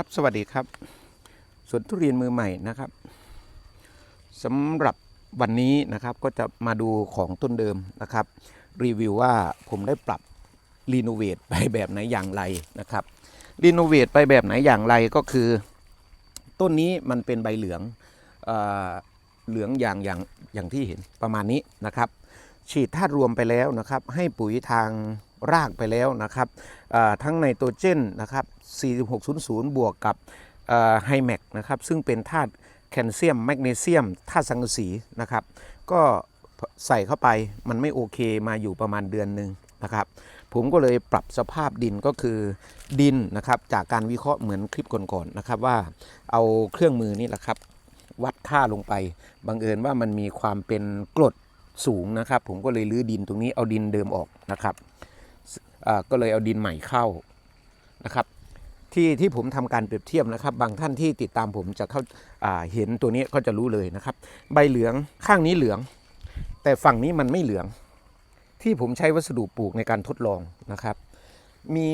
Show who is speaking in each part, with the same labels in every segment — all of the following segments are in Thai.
Speaker 1: ครับสวัสดีครับสวนทุเรียนมือใหม่นะครับสำหรับวันนี้นะครับก็จะมาดูของต้นเดิมนะครับ รีวิวว่าผมได้ปรับรีโนเวทไปแบบไหนอย่างไรนะครับรีโนเวทไปแบบไหนอย่างไรก็คือ ต้นนี้มันเป็นใบเหลืองเออเหลืองอย่างอย่างอย่างที่เห็นประมาณนี้นะครับ ฉีดธาตุรวมไปแล้วนะครับ ให้ปุ๋ยทาง รากไปแล้วนะครับทั้งไนโตรเจนนะครับ 4600 บวกกับไฮแมกนะครับซึ่งเป็นธาตุแคลเซียมแมกนีเซียมธาตุสังกะสีนะครับ ก็ใส่เข้าไปมันไม่โอเคมาอยู่ประมาณเดือนหนึ่งนะครับผมก็เลยปรับสภาพดินก็คือดินนะครับจากการวิเคราะห์เหมือนคลิปก่อนๆนะครับว่าเอาเครื่องมือนี่แหละครับ วัดค่าลงไปบังเอิญว่ามันมีความเป็นกรดสูงนะครับ ผมก็เลยรื้อดินตรงนี้เอาดินเดิมออกนะครับ ก็เลยเอาดินใหม่เข้านะครับที่ที่ผมทำการเปรียบเทียบนะครับ บางท่านที่ติดตามผมจะเข้าาเห็นตัวนี้ก็จะรู้เลยนะครับ ใบเหลืองข้างนี้เหลือง แต่ฝั่งนี้มันไม่เหลือง ที่ผมใช้วัสดุปลูกในการทดลองนะครับ มี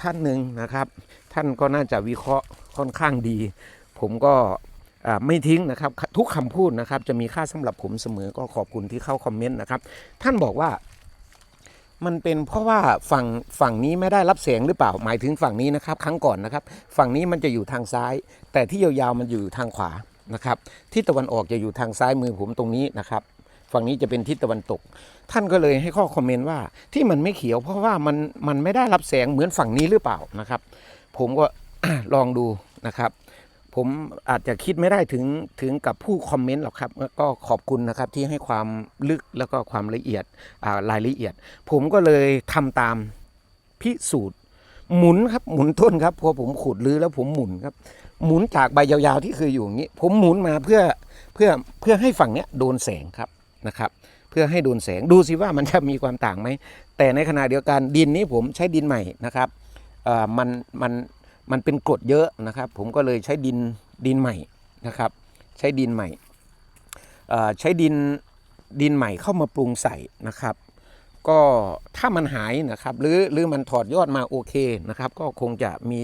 Speaker 1: ท่านหนึ่งนะครับ ท่านก็น่าจะวิเคราะห์ค่อนข้างดี ผมก็ไม่ทิ้งนะครับ ทุกคำพูดนะครับ จะมีค่าสำหรับผมเสมอก็ขอบคุณที่เข้าคอมเมนต์นะครับ ท่านบอกว่า มันเป็นเพราะว่าฝั่งฝั่งนี้ไม่ได้รับแสงหรือเปล่าหมายถึงฝั่งนี้นะครับ ครั้งก่อนนะครับ ฝั่งนี้มันจะอยู่ทางซ้าย แต่ที่ยาวๆมันอยู่ทางขวานะครับทิศตะวันออกจะอยู่ทางซ้ายมือผมตรงนี้นะครับฝั่งนี้จะเป็นทิศตะวันตก ท่านก็เลยให้ข้อคอมเมนต์ว่าที่มันไม่เขียว เพราะว่ามันมันไม่ได้รับแสงเหมือนฝั่งนี้หรือเปล่านะครับ ผมก็ลองดูนะครับ ผมอาจจะคิดไม่ได้ถึงถึงกับผู้คอมเมนต์หรอกครับ ก็ขอบคุณนะครับที่ให้ความลึกแล้วก็ความละเอียดอ่ารายละเอียด ผมก็เลยทำตามพิสูจน์ หมุนครับหมุนต้นครับพอผมขุดรื้อแล้วผมหมุนครับ หมุนจากใบยาวๆที่เคยอยู่อย่างนี้ ผมหมุนมาเพื่อเพื่อเพื่อให้ฝั่งเนี้ยโดนแสงครับนะครับ เพื่อให้โดนแสงดูสิว่ามันจะมีความต่างไหมแต่ในขณะเดียวกันดินนี้ผมใช้ดินใหม่นะครับมันมัน มันเป็นกรดเยอะนะครับ ผมก็เลยใช้ดินดินใหม่นะครับ ใช้ดินใหม่เอ่อใช้ดินดินใหม่เข้ามาปรุงใส่นะครับ ก็ถ้ามันหายนะครับหรือหรือมันถอดยอดมาโอเคนะครับ ก็คงจะมี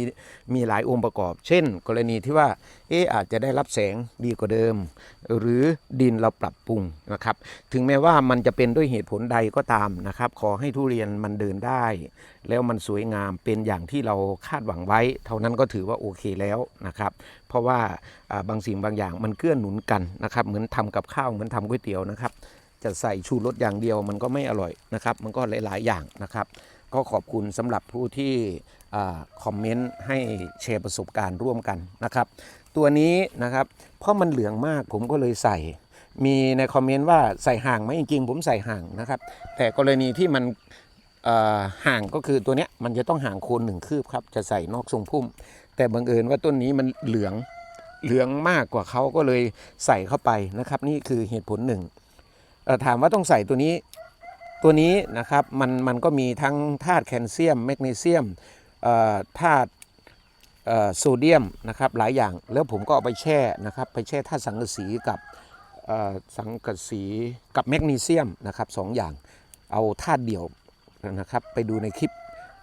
Speaker 1: มีหลายองค์ประกอบ เช่น กรณีที่ว่าเอออาจจะได้รับแสงดีกว่าเดิม หรือดินเราปรับปรุงนะครับ ถึงแม้ว่ามันจะเป็นด้วยเหตุผลใดก็ตามนะครับ ขอให้ทุเรียนมันเดินได้ แล้วมันสวยงามเป็นอย่างที่เราคาดหวังไว้ เท่านั้นก็ถือว่าโอเคแล้วนะครับ เพราะว่าบางสิ่งบางอย่างมันเกื้อหนุนกันนะครับ เหมือนทำกับข้าวเหมือนทำก๋วยเตี๋ยวนะครับ จะใส่ชูรสอย่างเดียวมันก็ไม่อร่อยนะครับ มันก็หลาย ๆ อย่างนะครับ ก็ขอบคุณสำหรับผู้ที่คอมเมนต์ให้แชร์ประสบการณ์ร่วมกันนะครับ ตัวนี้นะครับเพราะมันเหลืองมากผมก็เลยใส่ มีในคอมเมนต์ว่าใส่ห่างไหมจริงๆผมใส่ห่างนะครับ แต่กรณีที่มันห่างก็คือตัวเนี้ยมันจะต้องห่างโคนหนึ่งคืบครับ จะใส่นอกทรงพุ่ม แต่บังเอิญว่าต้นนี้มันเหลืองเหลืองมากกว่าเขาก็เลยใส่เข้าไปนะครับ นี่คือเหตุผลหนึ่ง ถามว่าต้องใส่ตัวนี้ตัวนี้นะครับมันมันก็มีทั้งธาตุแคลเซียมแมกนีเซียมธาตุโซเดียมนะครับหลายอย่างแล้วผมก็เอาไปแช่นะครับไปแช่ธาตุสังกะสีกับสังกะสีกับแมกนีเซียมนะครับสองอย่างเอาธาตุเดี่ยวนะครับไปดูในคลิป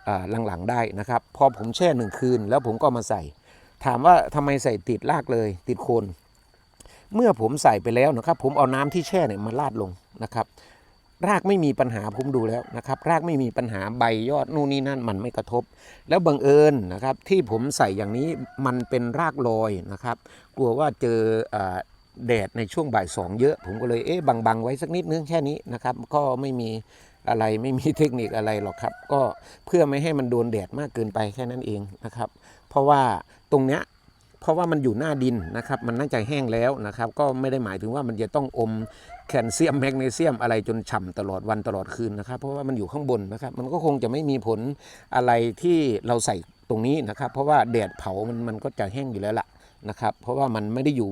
Speaker 1: อ่าหลังๆได้นะครับพอผมแช่หนึ่งคืนแล้วผมก็มาใส่ ถามว่าทำไมใส่ติดรากเลยติดโคน เมื่อผมใส่ไปแล้วนะครับ ผมเอาน้ำที่แช่เนี่ยมาราดลงนะครับ รากไม่มีปัญหาผมดูแล้วนะครับ รากไม่มีปัญหาใบยอดนู่นนี่นั่นมันไม่กระทบ แล้วบังเอิญนะครับ ที่ผมใส่อย่างนี้มันเป็นรากลอยนะครับ กลัวว่าเจออแดดในช่วงบ่ายสองเยอะ ผมก็เลยเอ๊ะบังๆไว้สักนิดนึงแค่นี้นะครับ ก็ไม่มีอะไรไม่มีเทคนิคอะไรหรอกครับ ก็เพื่อไม่ให้มันโดนแดดมากเกินไปแค่นั้นเองนะครับ เพราะว่าตรงเนี้ย เพราะว่ามันอยู่หน้าดินนะครับ มันน่าจะแห้งแล้วนะครับ ก็ไม่ได้หมายถึงว่ามันจะต้องอมแคลเซียมแมกนีเซียมอะไรจนฉ่ำตลอดวันตลอดคืนนะครับ เพราะว่ามันอยู่ข้างบนนะครับ มันก็คงจะไม่มีผลอะไรที่เราใส่ตรงนี้นะครับ เพราะว่าแดดเผามันมันก็จะแห้งอยู่แล้วล่ะนะครับ เพราะว่ามันไม่ได้อยู่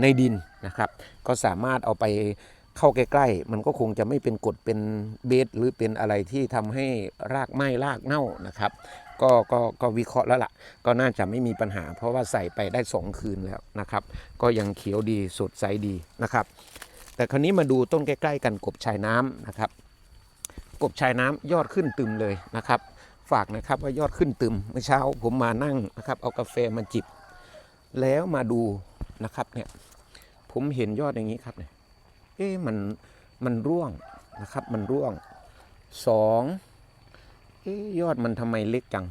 Speaker 1: ในดินนะครับ ก็สามารถเอาไปเข้าใกล้ๆ มันก็คงจะไม่เป็นกรดเป็นเบสหรือเป็นอะไรที่ทำให้รากไหม้รากเน่านะครับ ก็ก็ก็วิเคราะห์แล้วล่ะ ก็น่าจะไม่มีปัญหา เพราะว่าใส่ไปได้ 2 คืนแล้วนะครับ ก็ยังเขียวดีสดใสดีนะครับ แต่คราวนี้มาดูต้นใกล้ ๆ กันกบชายน้ำนะครับ กบชายน้ำยอดขึ้นตึมเลยนะครับ ฝากนะครับว่ายอดขึ้นตึมเมื่อเช้าผมมานั่งนะครับ เอากาแฟมาจิบ แล้วมาดูนะครับเนี่ยผมเห็นยอดอย่างนี้ครับเนี่ยเอ๊ะมันมันร่วงนะครับ มันร่วงสอง ยอดมันทำไมเล็กจัง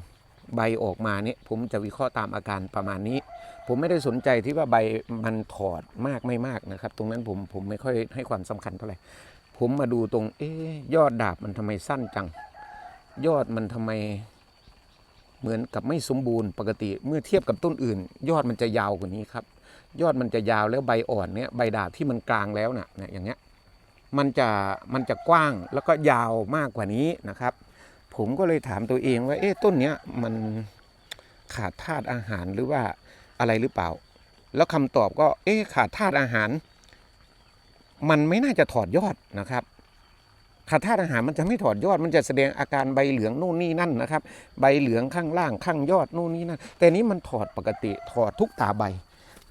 Speaker 1: ใบออกมาเนี่ยผมจะวิเคราะห์ตามอาการประมาณนี้ ผมไม่ได้สนใจที่ว่าใบมันถอดมากไม่มากนะครับ ตรงนั้นผมผมไม่ค่อยให้ความสำคัญเท่าไหร่ ผมมาดูตรง เอ๊ยอดดาบมันทำไมสั้นจัง ยอดมันทำไมเหมือนกับไม่สมบูรณ์ปกติเมื่อเทียบกับต้นอื่น ยอดมันจะยาวกว่านี้ครับ ยอดมันจะยาวแล้วใบอ่อนเนี่ยใบดาบที่มันกลางแล้วน่ะเนี่ยอย่างเงี้ยมันจะมันจะกว้างแล้วก็ยาวมากกว่านี้นะครับ ผมก็เลยถามตัวเองว่า เอ๊ะต้นเนี้ยมันขาดธาตุอาหารหรือว่าอะไรหรือเปล่า แล้วคำตอบก็ เอ๊ะขาดธาตุอาหาร มันไม่น่าจะถอดยอดนะครับ ขาดธาตุอาหารมันจะไม่ถอดยอด มันจะแสดงอาการใบเหลืองนู่นนี่นั่นนะครับ ใบเหลืองข้างล่างข้างยอดนู่นนี่นั่น แต่นี้มันถอดปกติถอดทุกตาใบ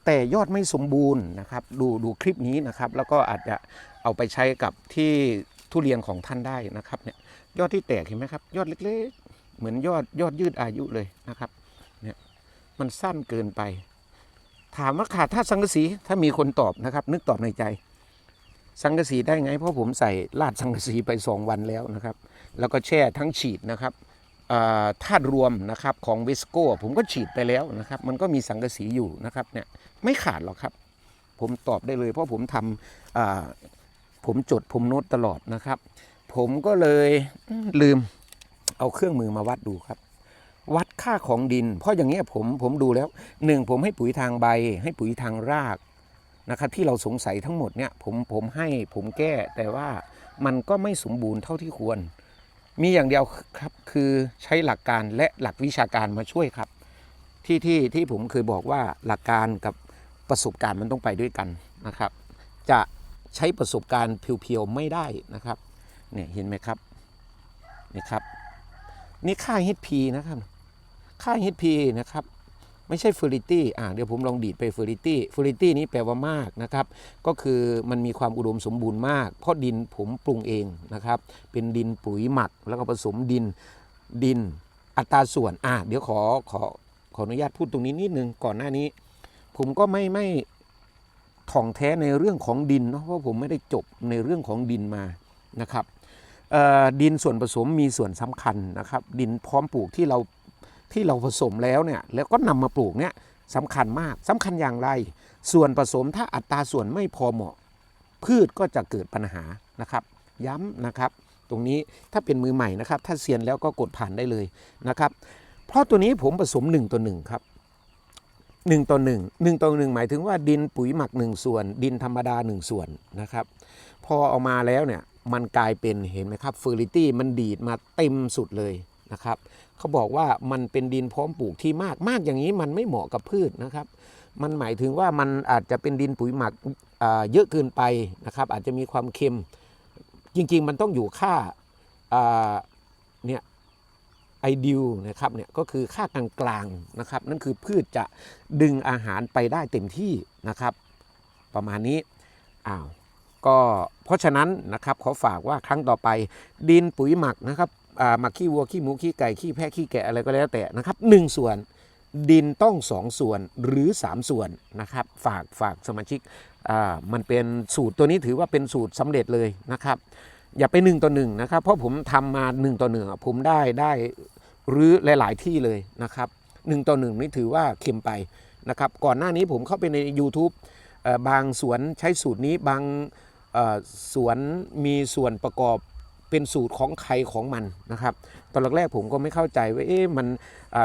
Speaker 1: แต่ยอดไม่สมบูรณ์นะครับ ดูดูคลิปนี้นะครับ แล้วก็อาจจะเอาไปใช้กับที่ทุเรียนของท่านได้นะครับเนี่ย ยอดที่แตกเห็นไหมครับ ยอดเล็กๆ เหมือนยอดยอดยืดอายุเลยนะครับเนี่ยมันสั้นเกินไป ถามว่าขาดธาตุสังกะสีถ้ามีคนตอบนะครับ นึกตอบในใจ สังกะสีได้ไง เพราะผมใส่ลาดสังกะสีไปสองวันแล้วนะครับ แล้วก็แช่ทั้งฉีดนะครับธาตุรวมนะครับของเวสโก้ผมก็ฉีดไปแล้วนะครับ มันก็มีสังกะสีอยู่นะครับเนี่ยไม่ขาดหรอกครับ ผมตอบได้เลย เพราะผมทำผมจดผมโน้ตตลอดนะครับ ผมก็เลยลืมเอาเครื่องมือมาวัดดูครับ วัดค่าของดิน เพราะอย่างเงี้ยผมผมดูแล้วหนึ่งผมให้ปุ๋ยทางใบ ให้ปุ๋ยทางรากนะครับที่เราสงสัยทั้งหมดเนี่ยผมผมให้ผมแก้ แต่ว่ามันก็ไม่สมบูรณ์เท่าที่ควร มีอย่างเดียวครับคือใช้หลักการและหลักวิชาการมาช่วยครับ ที่ที่ที่ผมเคยบอกว่าหลักการกับประสบการณ์มันต้องไปด้วยกันนะครับ จะใช้ประสบการณ์เพียวๆไม่ได้นะครับ เนี่ยเห็นไหมครับนี่ครับ นี่ค่า HP นะครับ ค่า HP นะครับ ไม่ใช่ Fertility อ่าเดี๋ยวผมลองดีดไป Fertility Fertility นี้แปลว่ามากนะครับ ก็คือมันมีความอุดมสมบูรณ์มาก เพราะดินผมปรุงเองนะครับ เป็นดินปุ๋ยหมัก แล้วก็ผสมดินดินอัตราส่วนอ่าเดี๋ยวขอขอขออนุญาตพูดตรงนี้นิดนึงก่อนหน้านี้ ผมก็ไม่ไม่ถ่องแท้ในเรื่องของดินเนาะเพราะผมไม่ได้จบในเรื่องของดินมานะครับ ดินส่วนผสมมีส่วนสำคัญนะครับ ดินพร้อมปลูกที่เราที่เราผสมแล้วเนี่ยแล้วก็นำมาปลูกเนี่ยสำคัญมากสำคัญอย่างไร ส่วนผสมถ้าอัตราส่วนไม่พอเหมาะ พืชก็จะเกิดปัญหานะครับ ย้ำนะครับ ตรงนี้ถ้าเป็นมือใหม่นะครับ ถ้าเซียนแล้วก็กดผ่านได้เลยนะครับ เพราะตัวนี้ผมผสม 1ต่อ1ครับ1ต่อ1 1ต่อ1หมายถึงว่าดินปุ๋ยหมัก 1 ส่วน ดินธรรมดา 1 ส่วนนะครับ พอเอามาแล้วเนี่ย มันกลายเป็นเห็นไหมครับเฟอร์ิตี้มันดีดมาเต็มสุดเลยนะครับเขาบอกว่ามันเป็นดินพร้อมปลูกที่มากมากอย่างนี้มันไม่เหมาะกับพืชนะครับ มันหมายถึงว่ามันอาจจะเป็นดินปุ๋ยหมักเยอะเกินไปนะครับ อาจจะมีความเค็ม จริงๆ มันต้องอยู่ค่าอ่าเนี่ยไอดิวนะครับเนี่ยก็คือค่ากลางๆนะครับ นั่นคือพืชจะดึงอาหารไปได้เต็มที่นะครับ ประมาณนี้อ้าวก็ เพราะฉะนั้นนะครับขอฝากว่าครั้งต่อไป ดินปุ๋ยหมักนะครับหมักขี้วัวขี้หมูขี้ไก่ขี้แพะขี้แกะอะไรก็แล้วแต่นะครับหนึ่งส่วนดินต้องสองส่วนหรือสามส่วนนะครับ ฝากฝากสมาชิกมันเป็นสูตรตัวนี้ถือว่าเป็นสูตรสำเร็จเลยนะครับ อย่าไปหนึ่งต่อหนึ่งนะครับ เพราะผมทำมาหนึ่งต่อหนึ่งผมได้ได้หรือหลาย ๆ ที่เลยนะครับหนึ่งต่อหนึ่งนี่ถือว่าเค็มไปนะครับ ก่อนหน้านี้ผมเข้าไปใน YouTube บางสวนใช้สูตรนี้บาง สวนมีส่วนประกอบเป็นสูตรของใครของมันนะครับ ตอนแรกๆผมก็ไม่เข้าใจว่าเอ๊ะมัน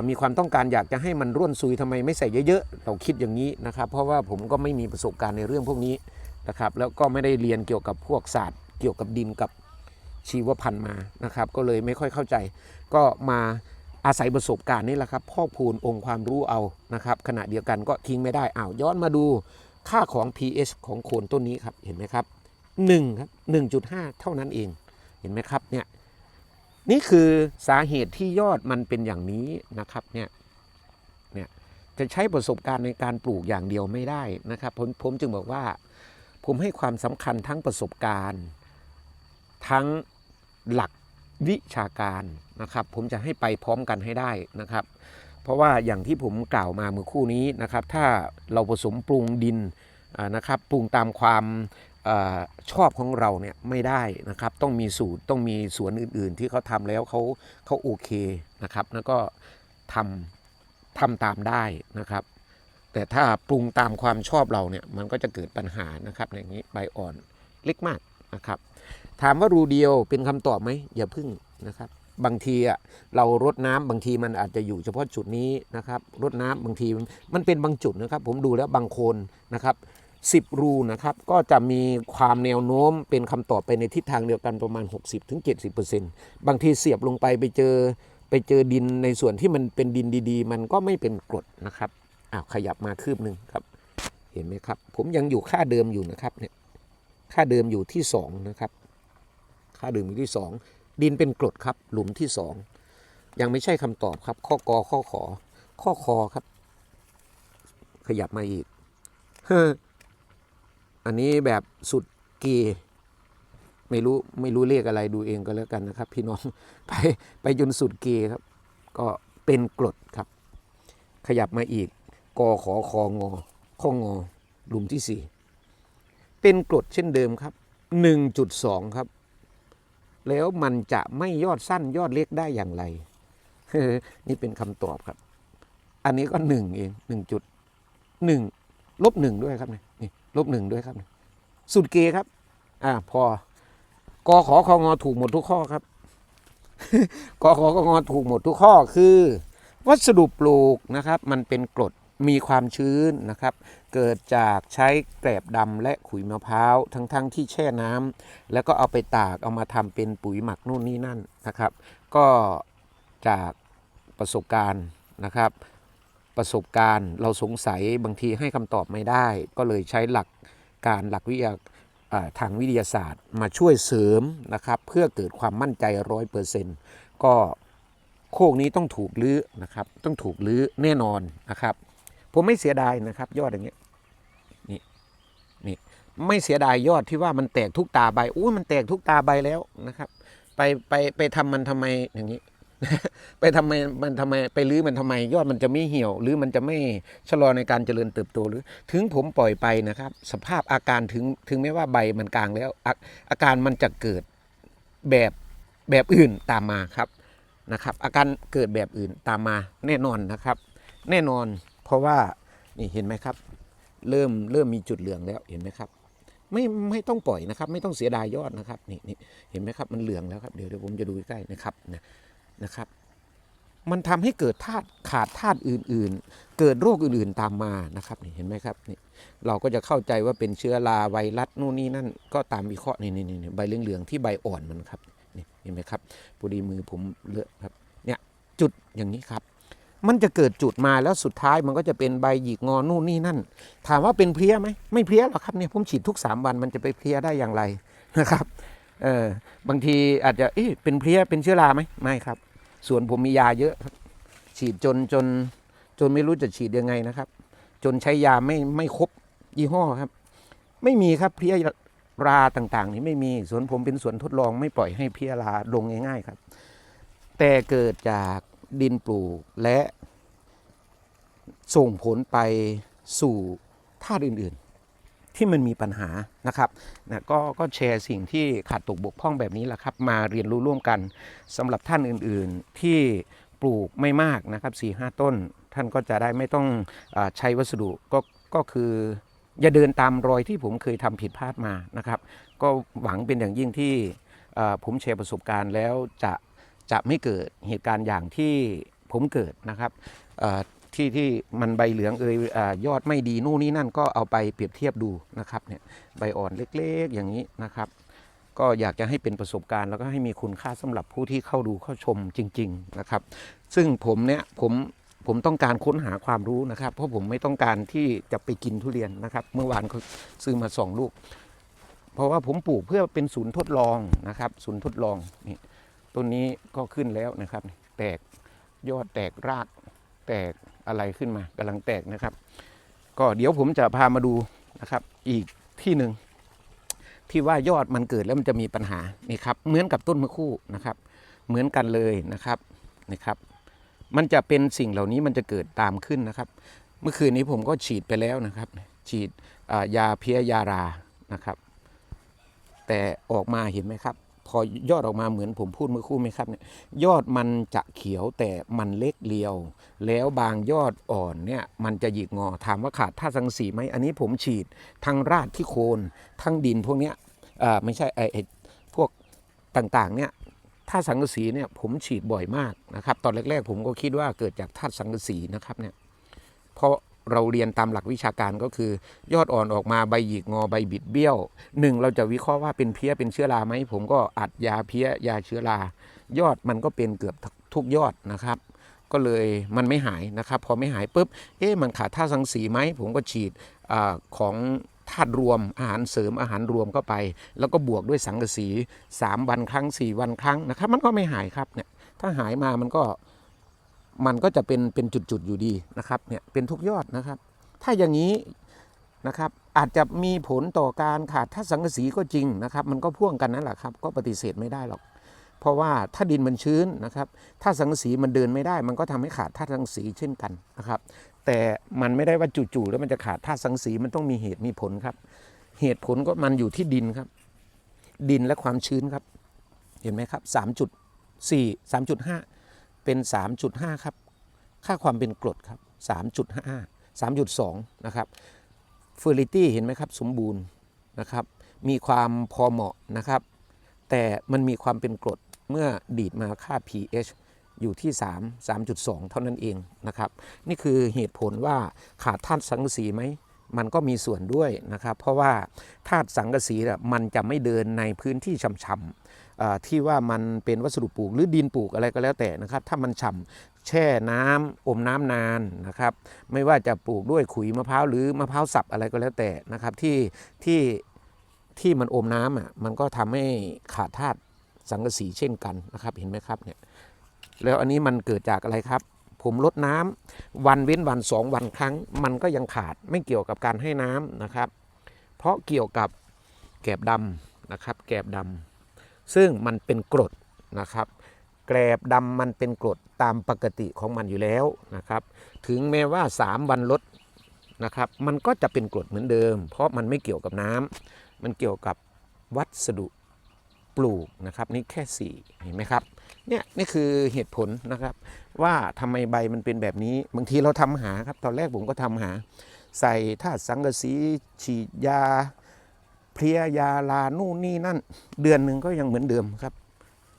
Speaker 1: มีความต้องการอยากจะให้มันร่วนซุยทำไมไม่ใส่เยอะๆเราคิดอย่างนี้นะครับ เพราะว่าผมก็ไม่มีประสบการณ์ในเรื่องพวกนี้นะครับ แล้วก็ไม่ได้เรียนเกี่ยวกับพวกศาสตร์ เกี่ยวกับดินกับชีวพันธุ์มานะครับ ก็เลยไม่ค่อยเข้าใจ ก็มาอาศัยประสบการณ์นี่แหละครับพอกพูนองค์ความรู้เอานะครับ ขณะเดียวกันก็ทิ้งไม่ได้อ้าวย้อนมาดูค่าของ pH ของโคนต้นนี้ครับเห็นไหมครับ 1ครับ1.5 เท่านั้นเอง เห็นไหมครับเนี่ยนี่คือสาเหตุที่ยอดมันเป็นอย่างนี้นะครับเนี่ยเนี่ยจะใช้ประสบการณ์ในการปลูกอย่างเดียวไม่ได้นะครับผมผมจึงบอกว่า ผมให้ความสำคัญทั้งประสบการณ์ ทั้งหลักวิชาการนะครับ ผมจะให้ไปพร้อมกันให้ได้นะครับ เพราะว่าอย่างที่ผมกล่าวมาเมื่อคู่นี้นะครับ ถ้าเราผสมปรุงดินนะครับปรุงตามความ อชอบของเราเนี่ยไม่ได้นะครับ ต้องมีสูตรต้องมีสวนอื่นๆ ที่เขาทำแล้วเขาเขาโอเคนะครับแล้วก็ทำทำตามได้นะครับ แต่ถ้าปรุงตามความชอบเราเนี่ยมันก็จะเกิดปัญหานะครับอย่างนี้ใบอ่อนเล็กมากนะครับ ถามว่ารูเดียวเป็นคำตอบไหมอย่าพึ่งนะครับ บางทีอะเรารดน้ำบางทีมันอาจจะอยู่เฉพาะจุดนี้นะครับรดน้ำบางทีมันเป็นบางจุดนะครับ ผมดูแล้วบางโคนนะครับ สิบรูนะครับ ก็จะมีความแนวโน้มเป็นคำตอบไปในทิศทางเดียวกันประมาณ 60-70%บางทีเสียบลงไปไปเจอไปเจอดินในส่วนที่มันเป็นดินดีๆ มันก็ไม่เป็นกรดนะครับอ้าวขยับมาคืบหนึ่งครับ เห็นไหมครับ ผมยังอยู่ค่าเดิมอยู่นะครับเนี่ยค่าเดิมอยู่ที่สองนะครับค่าเดิมอยู่ที่สองดินเป็นกรดครับ หลุมที่สองยังไม่ใช่คำตอบครับ ข้อกอข้อขอข้อคอครับ ขยับมาอีก อันนี้แบบสุดเกไม่รู้ไม่รู้เลขอะไรดูเองก็แล้วกันนะครับ พี่น้องไปไปจนสุดเกครับ ก็เป็นกรดครับ ขยับมาอีกกอขอคองอข้องอหลุมที่สี่เป็นกรดเช่นเดิมครับ 1.2 ครับ แล้วมันจะไม่ยอดสั้นยอดเล็กได้อย่างไร นี่เป็นคำตอบครับ อันนี้ก็หนึ่งเองหนึ่งจุดหนึ่งลบหนึ่งด้วยครับเนี่ย ลบหนึ่งด้วยครับ สุดเกครับ อ่า พอกอขอคองอถูกหมดทุกข้อครับกอขอคองอถูกหมดทุกข้อคือ วัสดุปลูกนะครับ มันเป็นกรดมีความชื้นนะครับ เกิดจากใช้แกลบดำและขุยมะพร้าวทั้งๆทที่แช่น้ำแล้วก็เอาไปตากเอามาทำเป็นปุ๋ยหมักนู่นนี่นั่นนะครับ ก็จากประสบการณ์นะครับ ประสบการณ์ เราสงสัยบางทีให้คำตอบไม่ได้ ก็เลยใช้หลักการหลักวิทยาทางวิทยาศาสตร์มาช่วยเสริมนะครับ เพื่อเกิดความมั่นใจร้อยเปอร์เซ็นต์ก็โคกนี้ต้องถูกลื้อนะครับ ต้องถูกลื้อแน่นอนนะครับ ผมไม่เสียดายนะครับ ยอดอย่างเงี้ยนี่นี่ไม่เสียดายยอดที่ว่ามันแตกทุกตาใบอุ้มันแตกทุกตาใบแล้วนะครับ ไปไปไปทำมันทำไมอย่างนี้ ไปทำไมมันทำไมไปรื้อมันทำไม ยอดมันจะไม่เหี่ยว หรือมันจะไม่ชะลอในการเจริญเติบโตหรือ ถึงผมปล่อยไปนะครับ สภาพอาการถึงถึงแม้ว่าใบมันกลางแล้วอาอาการมันจะเกิดแบบแบบอื่นตามมาครับนะครับ อาการเกิดแบบอื่นตามมาแน่นอนนะครับ แน่นอนเพราะว่านี่เห็นไหมครับ เริ่มเริ่มมีจุดเหลืองแล้วเห็นไหมครับไม่ไม่ต้องปล่อยนะครับ ไม่ต้องเสียดายยอดนะครับนี่นี่เห็นไหมครับมันเหลืองแล้วครับเดี๋ยวเดี๋ยวผมจะดูใกล้นะครับนะ นะครับ มันทำให้เกิดธาตุขาดธาตุอื่น ๆ เกิดโรคอื่นๆตามมานะครับเห็นไหมครับนี่เราก็จะเข้าใจว่าเป็นเชื้อราไวรัสนู่นนี่นั่นก็ตามวิเคราะห์นี่นี่นี่ใบเหลืองๆที่ใบอ่อนมันครับนี่เห็นไหมครับพอดีมือผมเลอะครับเนี่ยจุดอย่างนี้ครับ มันจะเกิดจุดมาแล้วสุดท้ายมันก็จะเป็นใบหยิกงอนู่นนี่นั่น ถามว่าเป็นเพลี้ยไหมไม่เพลี้ยหรอกครับเนี่ยผมฉีดทุก 3 วันมันจะไปเพลี้ยได้อย่างไรนะครับ เออบางทีอาจจะเอ๊ะเป็นเพลี้ยเป็นเชื้อราไหมไม่ครับ ส่วนผมมียาเยอะครับ ฉีดจนจนจนไม่รู้จะฉีดยังไงนะครับ จนใช้ยาไม่ไม่ครบยี่ห้อครับ ไม่มีครับเพลี้ยราต่างๆ นี่ไม่มีสวนผมเป็นสวนทดลองไม่ปล่อยให้เพลี้ยราลงง่าย ๆครับ แต่เกิดจากดินปลูกและส่งผลไปสู่ธาตุอื่นๆ ที่มันมีปัญหานะครับนะก็ก็แชร์สิ่งที่ขาดตกบกพร่องแบบนี้แหละครับ มาเรียนรู้ร่วมกันสำหรับท่านอื่นๆที่ปลูกไม่มากนะครับ4ีหต้น ท่านก็จะได้ไม่ต้องอใช้วัสดุก็ก็คืออย่าเดินตามรอยที่ผมเคยทำผิดพลาดมานะครับ ก็หวังเป็นอย่างยิ่งที่ผมแชร์ประสบการณ์แล้วจะจะไม่เกิดเหตุการณ์อย่างที่ผมเกิดนะครับ ที่ที่มันใบเหลืองเอยอยอดไม่ดีนู่นนี่นั่นก็เอาไปเปรียบเทียบดูนะครับเนี่ยใบอ่อนเล็กๆอย่างนี้นะครับ ก็อยากจะให้เป็นประสบการณ์แล้วก็ให้มีคุณค่าสำหรับผู้ที่เข้าดูเข้าชมจริง ๆนะครับ ซึ่งผมเนี่ยผมผมต้องการค้นหาความรู้นะครับ เพราะผมไม่ต้องการที่จะไปกินทุเรียนนะครับ เมื่อวานเขาซื้อมาสองลูก เพราะว่าผมปลูกเพื่อเป็นศูนย์ทดลองนะครับ ศูนย์ทดลองนี่ต้นนี้ก็ขึ้นแล้วนะครับ แตกยอดแตกรากแตก อะไรขึ้นมากำลังแตกนะครับ ก็เดี๋ยวผมจะพามาดูนะครับ อีกที่หนึ่งที่ว่ายอดมันเกิดแล้วมันจะมีปัญหานี่ครับเหมือนกับต้นมะคู่นะครับ เหมือนกันเลยนะครับนะครับ มันจะเป็นสิ่งเหล่านี้มันจะเกิดตามขึ้นนะครับ เมื่อคืนนี้ผมก็ฉีดไปแล้วนะครับ ฉีดยาเพี้ยยารานะครับ แต่ออกมาเห็นไหมครับ อยอดออกมาเหมือนผมพูดเมื่อครู่ไหมครับเนี่ยยอดมันจะเขียวแต่มันเล็กเลียว แล้วบางยอดอ่อนเนี่ยมันจะหยิกงอถามว่าขาดธาสังสีไหมอันนี้ผมฉีดทั้งรากที่โคนทั้งดินพวกเนี้ยอ่าไม่ใช่ไอ้ไอ้พวกต่างๆเนี่ยธาตุสังกะสีเนี่ยผมฉีดบ่อยมากนะครับ ตอนแรกๆผมก็คิดว่าเกิดจากธาตุสังกะสีนะครับเนี่ยเพราะ เราเรียนตามหลักวิชาการก็คือ ยอดอ่อนออกมาใบหยิกงอใบบิดเบี้ยวหนึ่งเราจะวิเคราะห์ว่าเป็นเพี้ยเป็นเชื้อราไหมผมก็อัดยาเพี้ยยาเชื้อรายอดมันก็เป็นเกือบทุกยอดนะครับ ก็เลยมันไม่หายนะครับ พอไม่หายปุ๊บเอ๊ะมันขาดธาตุสังสีไหมผมก็ฉีดอของธาตุรวมอาหารเสริมอาหารรวมเข้าไป แล้วก็บวกด้วยสังกะสี 3 วันครั้ง 4 วันครั้งนะครับ มันก็ไม่หายครับเนี่ยถ้าหายมามันก็ มันก็จะเป็นเป็นจุดๆอยู่ดีนะครับเนี่ยเป็นทุกยอดนะครับ ถ้าอย่างนี้นะครับอาจจะมีผลต่อการขาดธาตุสังกะสีก็จริงนะครับ มันก็พ่วงกันนั่นแหละครับ ก็ปฏิเสธไม่ได้หรอก เพราะว่าถ้าดินมันชื้นนะครับธาตุสังกะสีมันเดินไม่ได้ มันก็ทำให้ขาดธาตุสังกะสีเช่นกันนะครับ แต่มันไม่ได้ว่าจู่ๆแล้วมันจะขาดธาตุสังกะสีมันต้องมีเหตุมีผลครับ เหตุผลก็มันอยู่ที่ดินครับ ดินและความชื้นครับ เห็นไหมครับ3.4 3.5 เป็น 3.5 ครับ ค่าความเป็นกรดครับ 3.5 3.2 นะครับเฟอร์ริตี้เห็นไหมครับ สมบูรณ์นะครับ มีความพอเหมาะนะครับ แต่มันมีความเป็นกรดเมื่อดีดมาค่า pH อยู่ที่ 3 3.2 เท่านั้นเองนะครับ นี่คือเหตุผลว่าขาดธาตุสังกะสีไหม มันก็มีส่วนด้วยนะครับ เพราะว่าธาตุสังกะสีมันจะไม่เดินในพื้นที่ช่ำๆ ที่ว่ามันเป็นวัสดุปลูกหรือดินปลูกอะไรก็แล้วแต่นะครับ ถ้ามันฉ่ำแช่น้ำอมน้ำนานนะครับ ไม่ว่าจะปลูกด้วยขุยมะพร้าวหรือมะพร้าวสับอะไรก็แล้วแต่นะครับที่ที่ที่มันอมน้ำอะมันก็ทำให้ขาดธาตุสังกะสีเช่นกันนะครับเห็นไหมครับเนี่ยแล้วอันนี้มันเกิดจากอะไรครับ ผมลดน้ำวันเว้นวันสองวันครั้ง มันก็ยังขาดไม่เกี่ยวกับการให้น้ำนะครับ เพราะเกี่ยวกับแกบดำนะครับ แกบดำ ซึ่งมันเป็นกรดนะครับ แกลบดำมันเป็นกรดตามปกติของมันอยู่แล้วนะครับ ถึงแม้ว่า 3 วันลดนะครับ มันก็จะเป็นกรดเหมือนเดิม เพราะมันไม่เกี่ยวกับน้ำมันเกี่ยวกับวัสดุปลูกนะครับนี่แค่ 4 เห็นไหมครับเนี่ยนี่คือเหตุผลนะครับ ว่าทำไมใบมันเป็นแบบนี้ บางทีเราทำหาครับ ตอนแรกผมก็ทำหา ใส่ธาตุสังกะสีฉีดยา เพลียยาลานู่นนี่นั่น เดือนหนึ่งก็ยังเหมือนเดิมครับ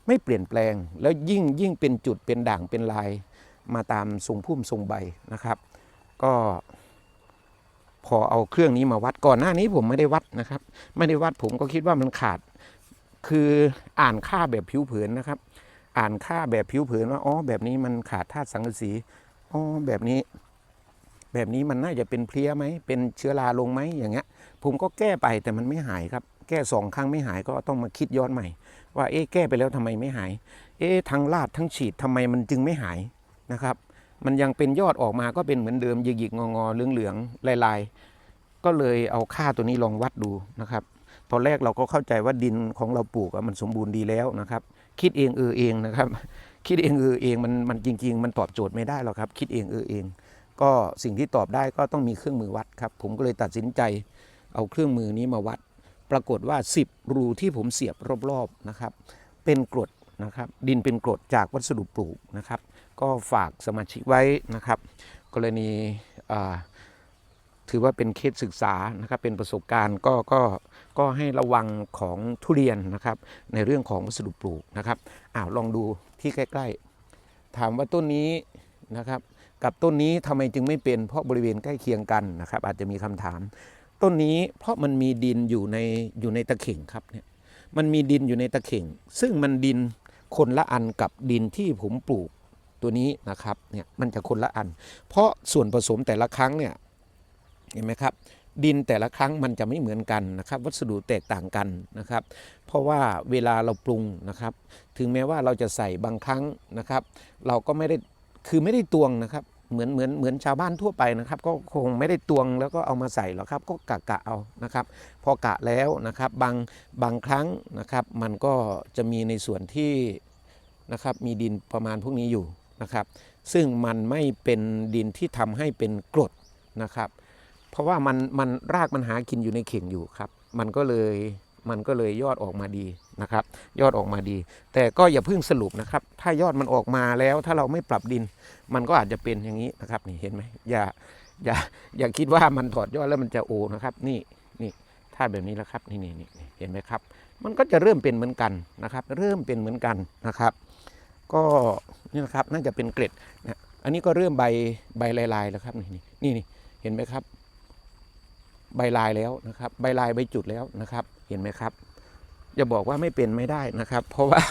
Speaker 1: ไม่เปลี่ยนแปลงแล้วยิ่งยิ่งเป็นจุดเป็นด่างเป็นลาย มาตามทรงพุ่มทรงใบนะครับ ก็พอเอาเครื่องนี้มาวัดก่อนหน้านี้ผมไม่ได้วัดนะครับ ไม่ได้วัดผมก็คิดว่ามันขาด คืออ่านค่าแบบผิวเผินนะครับ อ่านค่าแบบผิวเผินว่าอ๋อแบบนี้มันขาดธาตุสังกะสีอ๋อแบบนี้ แบบนี้มันน่าจะเป็นเพลี้ยไหมเป็นเชื้อราลงไหมอย่างเงี้ย ผมก็แก้ไปแต่มันไม่หายครับ แก้สองครั้งไม่หายก็ต้องมาคิดย้อนใหม่ ว่าเอ๊ะแก้ไปแล้วทำไมไม่หาย เอ๊ะทั้งลาดทั้งฉีดทำไมมันจึงไม่หายนะครับ มันยังเป็นยอดออกมาก็เป็นเหมือนเดิมหยิกๆงอๆเหลืองๆลายๆ ก็เลยเอาค่าตัวนี้ลองวัดดูนะครับตอนแรกเราก็เข้าใจว่าดินของเราปลูกมันสมบูรณ์ดีแล้วนะครับ คิดเองเออเองนะครับ คิดเองเออเองมันมันจริง ๆ มันตอบโจทย์ไม่ได้หรอกครับ คิดเองเออเอง ก็สิ่งที่ตอบได้ก็ต้องมีเครื่องมือวัดครับ ผมก็เลยตัดสินใจเอาเครื่องมือนี้มาวัด ปรากฏว่า 10 รูที่ผมเสียบรอบๆนะครับ เป็นกรดนะครับ ดินเป็นกรดจากวัสดุปลูกนะครับ ก็ฝากสมาชิกไว้นะครับ กรณีถือว่าเป็นเคสศึกษานะครับ เป็นประสบการณ์ก็ก็ก็ให้ระวังของทุเรียนนะครับ ในเรื่องของวัสดุปลูกนะครับอ้าวลองดูที่ใกล้ ๆ ถามว่าต้นนี้นะครับ กับต้นนี้ทำไมจึงไม่เป็น เพราะบริเวณใกล้เคียงกันนะครับ อาจจะมีคำถาม ต้นนี้เพราะมันมีดินอยู่ในอยู่ในตะเข่งครับเนี่ยมันมีดินอยู่ในตะเข่ง ซึ่งมันดินคนละอันกับดินที่ผมปลูกตัวนี้นะครับเนี่ยมันจะคนละอัน เพราะส่วนผสมแต่ละครั้งเนี่ยเห็นไหมครับดินแต่ละครั้งมันจะไม่เหมือนกันนะครับ วัสดุแตกต่างกันนะครับ เพราะว่าเวลาเราปรุงนะครับ ถึงแม้ว่าเราจะใส่บางครั้งนะครับ เราก็ไม่ได้คือไม่ได้ตวงนะครับ เหมือนเหมือนเหมือนชาวบ้านทั่วไปนะครับ ก็คงไม่ได้ตวงแล้วก็เอามาใส่หรอกครับ ก็กะกะเอานะครับ พอกะแล้วนะครับบางบางครั้งนะครับมันก็จะมีในส่วนที่นะครับมีดินประมาณพวกนี้อยู่นะครับ ซึ่งมันไม่เป็นดินที่ทำให้เป็นกรดนะครับ เพราะว่ามันมันรากมันหากินอยู่ในเข่งอยู่ครับ มันก็เลย มันก็เลยยอดออกมาดีนะครับ ยอดออกมาดี แต่ก็อย่าเพิ่งสรุปนะครับ ถ้ายอดมันออกมาแล้วถ้าเราไม่ปรับดิน มันก็อาจจะเป็นอย่างนี้นะครับนี่เห็นไหมอย่าอย่าอย่าคิดว่ามันถอดยอดแล้วมันจะโอนะครับนี่นี่ถ้าแบบนี้แล้วครับนี่นี่นี่เห็นไหมครับ มันก็จะเริ่มเป็นเหมือนกันนะครับ เริ่มเป็นเหมือนกันนะครับ ก็นี่นะครับน่าจะเป็นเกล็ดนะอันนี้ก็เริ่มใบใบลายๆแล้วครับนี่นี่นี่เห็นไหมครับ ใบลายแล้วนะครับ ใบลายใบจุดแล้วนะครับเห็นไหมครับอย่าบอกว่าไม่เป็นไม่ได้นะครับ เพราะว่า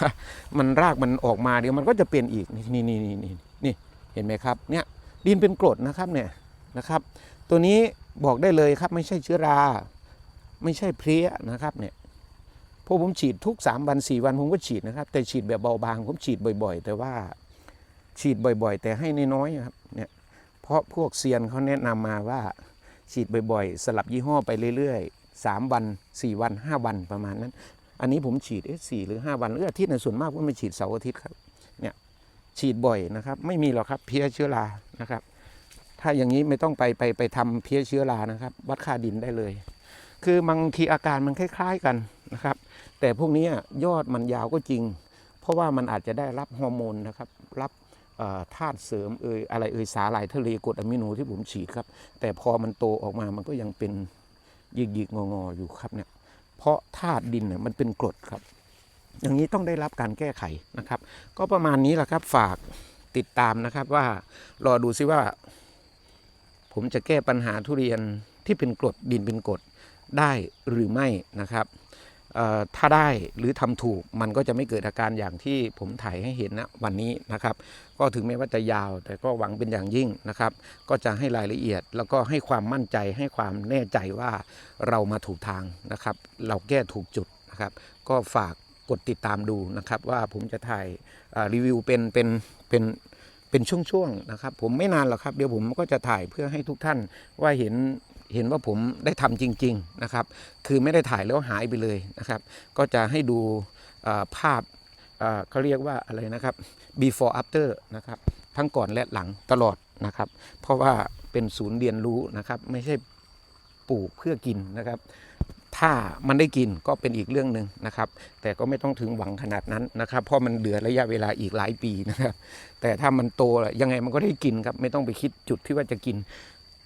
Speaker 1: มันรากมันออกมาเดี๋ยวมันก็จะเป็นอีกนี่นี่นี่นี่นี่เห็นไหมครับเนี่ยดินเป็นกรดนะครับเนี่ยนะครับ ตัวนี้บอกได้เลยครับไม่ใช่เชื้อรา ไม่ใช่เพลี้ยนะครับเนี่ยพวกผมฉีดทุก 3 วัน 4 วันผมก็ฉีดนะครับ แต่ฉีดแบบเบาบางผมฉีดบ่อย ๆ แต่ว่าฉีดบ่อย ๆ แต่ให้น้อยๆครับเนี่ยเพราะพวกเซียนเขาแนะนำมาว่าฉีดบ่อย ๆ สลับยี่ห้อไปเรื่อยๆ 3 วัน 4 วัน 5 วันประมาณนั้น อันนี้ผมฉีดสี่หรือ 5 วันหรืออาทิตย์ในส่วนมากผมไม่ฉีดเสาร์อาทิตย์ครับเนี่ยฉีดบ่อยนะครับ ไม่มีหรอกครับเพี้ยเชื้อรานะครับ ถ้าอย่างนี้ไม่ต้องไปไปไปทำเพี้ยเชื้อรานะครับ วัดค่าดินได้เลย คือบางทีอาการมันคล้าย ๆกันนะครับ แต่พวกนี้ยอดมันยาวก็จริง เพราะว่ามันอาจจะได้รับฮอร์โมนนะครับ รับธาตุเสริมเอยอะไรเอยสาหร่ายทะเลกรดอะมิโนที่ผมฉีดครับ แต่พอมันโตออกมามันก็ยังเป็น ยีกยิกงองอยู่ครับเนี่ยเพราะธาตุดินเนี่ยมันเป็นกรดครับ อย่างนี้ต้องได้รับการแก้ไขนะครับ ก็ประมาณนี้แหละครับฝากติดตามนะครับว่ารอดูซิว่า ผมจะแก้ปัญหาทุเรียนที่เป็นกรดดินเป็นกรดได้หรือไม่นะครับ ถ้าได้หรือทำถูกมันก็จะไม่เกิดอาการอย่างที่ผมถ่ายให้เห็นนะวันนี้นะครับ ก็ถึงแม้ว่าจะยาวแต่ก็หวังเป็นอย่างยิ่งนะครับ ก็จะให้รายละเอียด แล้วก็ให้ความมั่นใจให้ความแน่ใจว่าเรามาถูกทางนะครับ เราแก้ถูกจุดนะครับ ก็ฝากกดติดตามดูนะครับ ว่าผมจะถ่ายรีวิวเป็นเป็นเป็นเป็นช่วงๆนะครับ ผมไม่นานหรอกครับ เดี๋ยวผมก็จะถ่ายเพื่อให้ทุกท่านว่าเห็น เห็นว่าผมได้ทำจริง ๆนะครับ คือไม่ได้ถ่ายแล้วหายไปเลยนะครับ ก็จะให้ดูภาพเขาเรียกว่าอะไรนะครับ before after นะครับ ทั้งก่อนและหลังตลอดนะครับ เพราะว่าเป็นศูนย์เรียนรู้นะครับ ไม่ใช่ปลูกเพื่อกินนะครับ ถ้ามันได้กินก็เป็นอีกเรื่องหนึ่งนะครับ แต่ก็ไม่ต้องถึงหวังขนาดนั้นนะครับ เพราะมันเดือระยะเวลาอีกหลายปีนะครับ แต่ถ้ามันโตยังไงมันก็ได้กินครับ ไม่ต้องไปคิดจุดที่ว่าจะกิน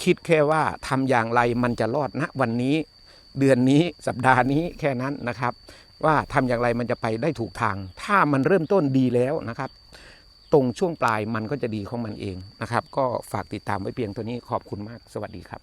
Speaker 1: คิดแค่ว่าทำอย่างไรมันจะรอดนะวันนี้เดือนนี้สัปดาห์นี้แค่นั้นนะครับ ว่าทำอย่างไรมันจะไปได้ถูกทาง ถ้ามันเริ่มต้นดีแล้วนะครับ ตรงช่วงปลายมันก็จะดีของมันเองนะครับ ก็ฝากติดตามไว้เพียงตัวนี้ขอบคุณมากสวัสดีครับ